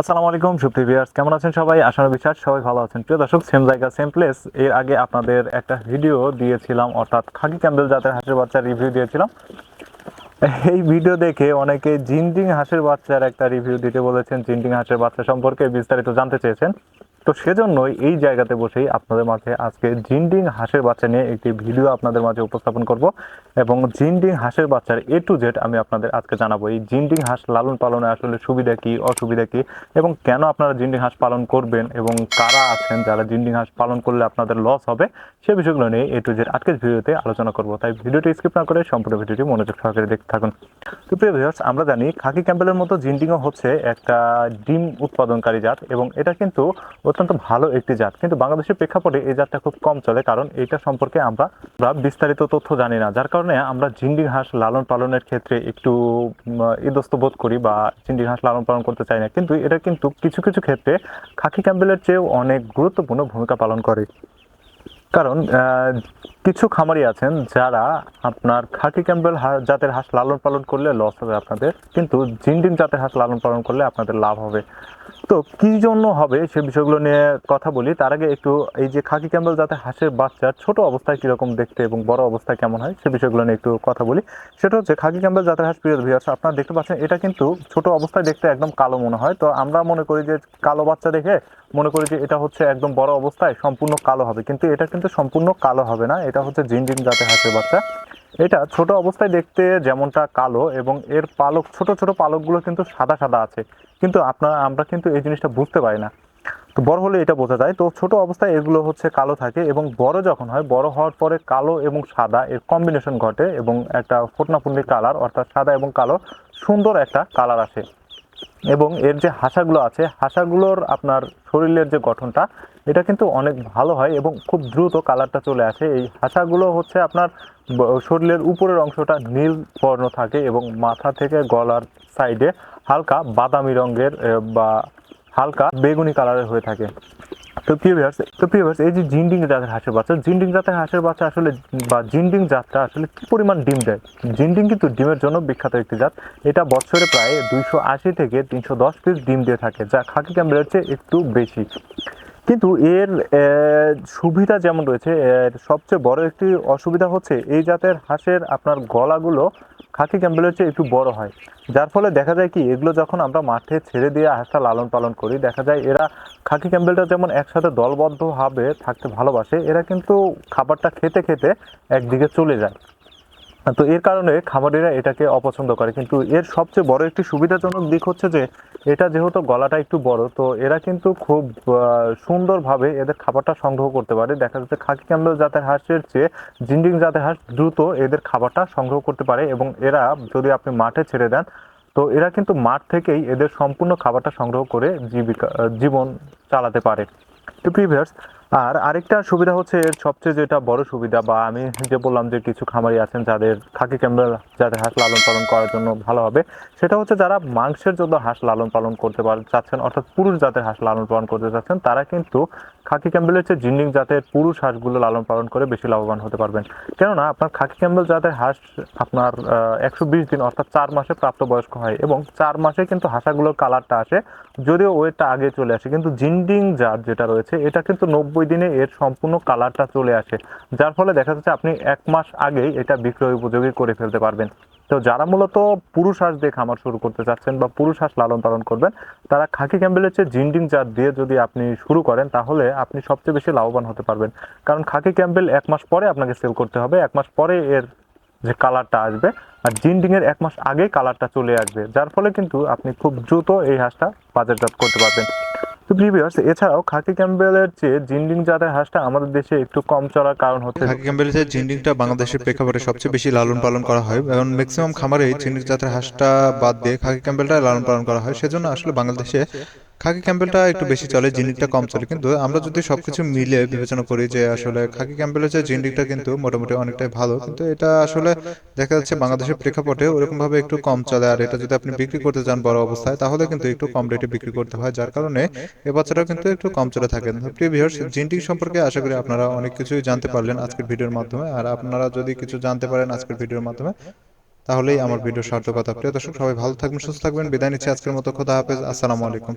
আসসালামু আলাইকুম, সুপ্রিয় ভিউয়ার্স, কেমন আছেন সবাই? আশা করি বিশ্বাস সবাই ভালো আছেন। প্রিয় দর্শক সেম জায়গা সেম প্লেস এর আগে আপনাদের একটা ভিডিও দিয়েছিলাম, অর্থাৎ খাকি ক্যাম্বেল জাতের হাঁসের বাচ্চার রিভিউ দিয়েছিলাম। এই ভিডিও দেখে অনেকে জিন্ডিং হাঁসের বাচ্চার একটা রিভিউ দিতে বলেছেন। জিনডিং হাঁসের বাচ্চা সম্পর্কে বিস্তারিত জানতে চেয়েছেন। তো সেজন্যই এই জায়গাতে বসেই আপনাদের মাঝে আজকে জিন্ডিং হাঁসের বাচ্চা নিয়ে একটি ভিডিও আপনাদের মাঝে উপস্থাপন করব এবং জিন্ডিং হাঁসের বাচ্চার এ টু জেড আমি আপনাদের আজকে জানাব। এই জিন্ডিং হাঁস লালন পালনে আসলে সুবিধা কি, অসুবিধা কি এবং কেন আপনারা জিন্ডিং হাঁস পালন করবেন এবং কারা আছেন, যারা জিন্ডিং হাঁস পালন করলে আপনাদের লস হবে সে বিষয়গুলো নিয়ে এ টু জেড আজকের ভিডিওতে আলোচনা করব। তাই ভিডিওটি স্কিপ না করে সম্পূর্ণ ভিডিওটি মনোযোগ সহকারে দেখতে থাকুন। তো প্রিয় ভিউয়ার্স আমরা জানি খাকি ক্যাম্পেলের মতো জিন্ডিংও হচ্ছে একটা ডিম উৎপাদনকারী জাত এবং এটা কিন্তু অত্যন্ত ভালো একটি জাত। কিন্তু বাংলাদেশের প্রেক্ষাপটে এই জাতটা খুব কম চলে কারণ এটা সম্পর্কে আমরা বিস্তারিত তথ্য জানি না। যার কারণে আমরা জিন্ডিং হাঁস লালন পালনের ক্ষেত্রে একটু উম, ইতস্ত বোধ করি বা জিন্ডিং হাঁস লালন পালন করতে চাই না। কিন্তু এটা কিন্তু কিছু কিছু ক্ষেত্রে খাকি ক্যাম্পেলের চেয়েও অনেক গুরুত্বপূর্ণ ভূমিকা পালন করে। কারণ কিছু খামারি আছেন যারা আপনার খাকি ক্যাম্পেল হা- জাতের হাঁস লালন পালন করলে লস হবে আপনাদের কিন্তু জিনডিন জাতের হাঁস লালন পালন করলে আপনাদের লাভ হবে। তো কি জন্য হবে সে বিষয়গুলো নিয়ে কথা বলি? তার আগে একটু এই যে খাকি ক্যাম্পেল যাতে হাঁসের বাচ্চার ছোট অবস্থায় কীরকম দেখতে এবং বড় অবস্থায় কেমন হয় সে বিষয়গুলো নিয়ে একটু কথা বলি। সেটা হচ্ছে খাকি ক্যাম্পেল জাতের হাঁস, প্রিয় ভিউয়ার্স আপনারা দেখতে পাচ্ছেন এটা কিন্তু ছোট অবস্থায় দেখতে একদম কালো মনে হয়। তো আমরা মনে করি যে কালো বাচ্চা দেখে মনে করি যে এটা হচ্ছে একদম বড় অবস্থায় সম্পূর্ণ কালো হবে। কিন্তু এটা কিন্তু সম্পূর্ণ কালো হবে না। এটা হচ্ছে জিনজিন জাতের হাঁসের বাচ্চা। এটা ছোট অবস্থায় দেখতে যেমনটা কালো এবং এর পালক, ছোট ছোট পালকগুলো কিন্তু সাদা সাদা আছে। কিন্তু আপনার, আমরা কিন্তু এই জিনিসটা বুঝতে পারি না। তো বড় হলে এটা বোঝা যায়। তো ছোট অবস্থায় এগুলো হচ্ছে কালো থাকে এবং বড় যখন হয়, বড় হওয়ার পরে কালো এবং সাদা এর কম্বিনেশন ঘটে এবং একটা ফোটনাফুন্ডি কালার অর্থাৎ সাদা এবং কালো সুন্দর একটা কালার আসে। এবং এর যে হাসাগুলো আছে, হাসাগুলোর আপনার শরীরের যে গঠনটা, এটা কিন্তু অনেক ভালো হয় এবং খুব দ্রুত কালারটা চলে আসে। এই হাসাগুলো হচ্ছে আপনার শরীরের উপরের অংশটা নীল বর্ণ থাকে এবং মাথা থেকে গলার সাইডে হালকা বাদামি রঙের বা হালকা বেগুনি কালারের হয়ে থাকে। তো প্রিয় ভিউয়ার্স তো প্রিয় ভিউয়ার্স এই যে জিন্ডিং জাতের হাঁসের বাচ্চা, জিন্ডিং জাতের হাঁসের বাচ্চা আসলে, বা জিন্ডিং জাতটা আসলে কি পরিমাণ ডিম দেয়? জিন্ডিং কিন্তু ডিমের জন্য বিখ্যাত একটি জাত। এটা বছরে প্রায় দুইশো আশি থেকে তিনশো দশ পিস ডিম দিয়ে থাকে, যা খাকি ক্যাম্বেলের চেয়ে একটু বেশি। কিন্তু এর সুবিধা যেমন রয়েছে, এর সবচেয়ে বড় একটি অসুবিধা হচ্ছে, এই জাতের হাঁসের আপনার গলাগুলো খাকি ক্যাম্বেলের চেয়ে একটু বড় হয়। যার ফলে দেখা যায় কি, এগুলো যখন আমরা মাঠে ছেড়ে দিয়ে হাঁসটা লালন পালন করি, দেখা যায় এরা খাকি ক্যাম্বেলটা যেমন একসাথে দলবদ্ধভাবে থাকতে ভালোবাসে, এরা কিন্তু খাবারটা খেতে খেতে একদিকে চলে যায়। তো এর কারণে খামারিরা এটাকে অপছন্দ করে। কিন্তু এর সবচেয়ে বড় একটি সুবিধাজনক দিক হচ্ছে যে, এটা যেহেতু গলাটা একটু বড়, তো এরা কিন্তু খুব সুন্দরভাবে এদের খাবারটা সংগ্রহ করতে পারে। দেখা যাচ্ছে খাকি ক্যাম্বেল জাতের হাঁসের চেয়ে জিন্ডিং জাতের হাঁস দ্রুত এদের খাবারটা সংগ্রহ করতে পারে এবং এরা যদি আপনি মাঠে ছেড়ে দেন, তো এরা কিন্তু মাঠ থেকেই এদের সম্পূর্ণ খাবারটা সংগ্রহ করে জীবিকা জীবন চালাতে পারে। তো প্রিভিয়ার্স আর আরেকটা সুবিধা হচ্ছে এর সবচেয়ে যেটা বড় সুবিধা, বা আমি যে বললাম যে কিছু খামারি আছেন যাদের খাকি ক্যামেরা যাদের হাঁস লালন পালন করার জন্য ভালো হবে, সেটা হচ্ছে যারা মাংসের জন্য হাঁস লালন পালন করতে পার, চাচ্ছেন, অর্থাৎ পুরুষ জাতের হাঁস লালন পালন করতে চাচ্ছেন, তারা কিন্তু খাকি ক্যাম্বেলের চেয়ে জিন্ডিং জাতের পুরুষ হাঁসগুলো লালন পালন করে বেশি লাভবান হতে পারবেন। কেননা আপনার খাকি ক্যাম্বেল জাতের হাঁস আপনার একশো বিশ দিন অর্থাৎ চার মাসে প্রাপ্তবয়স্ক হয় এবং চার মাসে কিন্তু হাঁসাগুলোর কালারটা আসে, যদিও ওয়েটটা আগে চলে আসে। কিন্তু জিন্ডিং জাত যেটা রয়েছে, এটা কিন্তু নব্বই দিনে এর সম্পূর্ণ কালারটা চলে আসে। যার ফলে দেখা যাচ্ছে আপনি এক মাস আগেই এটা বিক্রয় উপযোগী করে ফেলতে পারবেন। তো যারা মূলত পুরুষ হাঁস দিয়ে খামার শুরু করতে চাচ্ছেন বা পুরুষ হাঁস লালন পালন করবেন, তারা খাকি ক্যাম্বেলের চেয়ে জিন্ডিং জাত দিয়ে যদি আপনি শুরু করেন, তাহলে আপনি সবচেয়ে বেশি লাভবান হতে পারবেন। কারণ খাকি ক্যাম্বেল এক মাস পরে আপনাকে সেল করতে হবে, এক মাস পরে এর যে কালারটা আসবে আর জিন্ডিং এর এক মাস আগে কালারটা চলে আসবে, যার ফলে কিন্তু আপনি খুব দ্রুত এই হাঁসটা বাজারজাত করতে পারবেন। তো প্রিভিয়ার্স এছাড়াও খাকি ক্যাম্বেলের চেয়ে জিন্ডিং জাতের হাঁসটা আমাদের দেশে একটু কম চলার কারণ হচ্ছে খাকি ক্যাম্বেলের জিন্ডিংটা বাংলাদেশের প্রেক্ষাপটে সবচেয়ে বেশি লালন পালন করা হয় এবং ম্যাক্সিমাম খামারে জিন্ডিং জাতের হাঁসটা বাদ দিয়ে খাকি ক্যাম্বেলটা লালন পালন করা হয়। সেজন্য আসলে বাংলাদেশে খাকি ক্যাম্পেলটা একটু বেশি চলে জিন্ডিংটা কম চলে। কিন্তু আমরা যদি সবকিছু মিলে বিবেচনা করি যে আসলে খাকি ক্যাম্বেলের যে জিন্ডিংটা কিন্তু মোটামুটি অনেকটাই ভালো, কিন্তু এটা আসলে দেখা যাচ্ছে বাংলাদেশের প্রেক্ষাপটে ওরকম ভাবে একটু কম চলে। আর এটা যদি আপনি বিক্রি করতে চান বড় অবস্থায়, তাহলে কিন্তু একটু কম রেটে বিক্রি করতে হয়, যার কারণে এ বাচ্চাটাও কিন্তু একটু কম চলে থাকে। প্রিয় ভিউয়ার্স জিন্ডিং সম্পর্কে আশা করি আপনারা অনেক কিছুই জানতে পারলেন আজকের ভিডিওর মাধ্যমে। আর আপনারা যদি কিছু জানতে পারেন আজকের ভিডিওর মাধ্যমে, তাহলেই আমার ভিডিও সার্থকতা প্রিয় দর্শক, সবাই ভালো থাকবেন, সুস্থ থাকবেন। বিদায় নিচ্ছি আজকের মতো। খোদা হাফেজ, আসসালামু আলাইকুম।